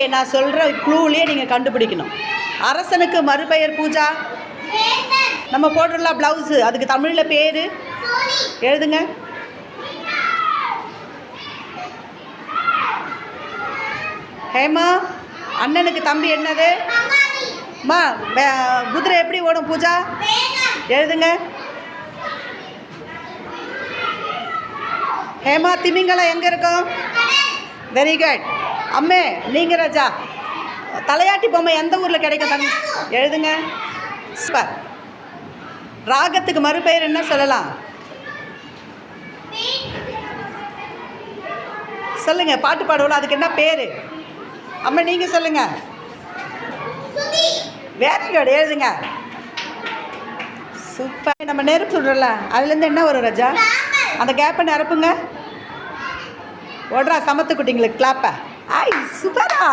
நான் சொல்கிற க்ளூலேயே நீங்கள் கண்டுபிடிக்கணும். அரசனுக்கு மறுபெயர் பூஜா? நம்ம போடுறல ப்ளவுஸு அதுக்கு தமிழில் பேர்? எழுதுங்க. ஹேமா அண்ணனுக்கு தம்பி என்னது? அம்மா குதிரை எப்படி ஓடும் பூஜா? எழுதுங்க. ஹேமா திமிங்கலம் எங்கே இருக்கும்? வெரி குட் அம்மே நீங்கள் ராஜா. தலையாட்டி பொம்மை எந்த ஊரில் கிடைக்கும் தம்பி? எழுதுங்க. சூப்பர். ராகத்துக்கு மறுபெயர் என்ன சொல்லலாம்? சொல்லுங்க பாட்டு பாடுவோம் அதுக்கு என்ன பேர்? அம்மா நீங்கள் சொல்லுங்க. வெரி குட் எழுதுங்க. சூப்பர். நம்ம நெருப்பு சொல்கிறோம்ல அதுலேருந்து என்ன வரும் ராஜா? அந்த கேப்பை நிரப்புங்க. ஓடுறா சமத்து குட்டிங்களுக்கு கிளாப்பை ஐ சூப்பரா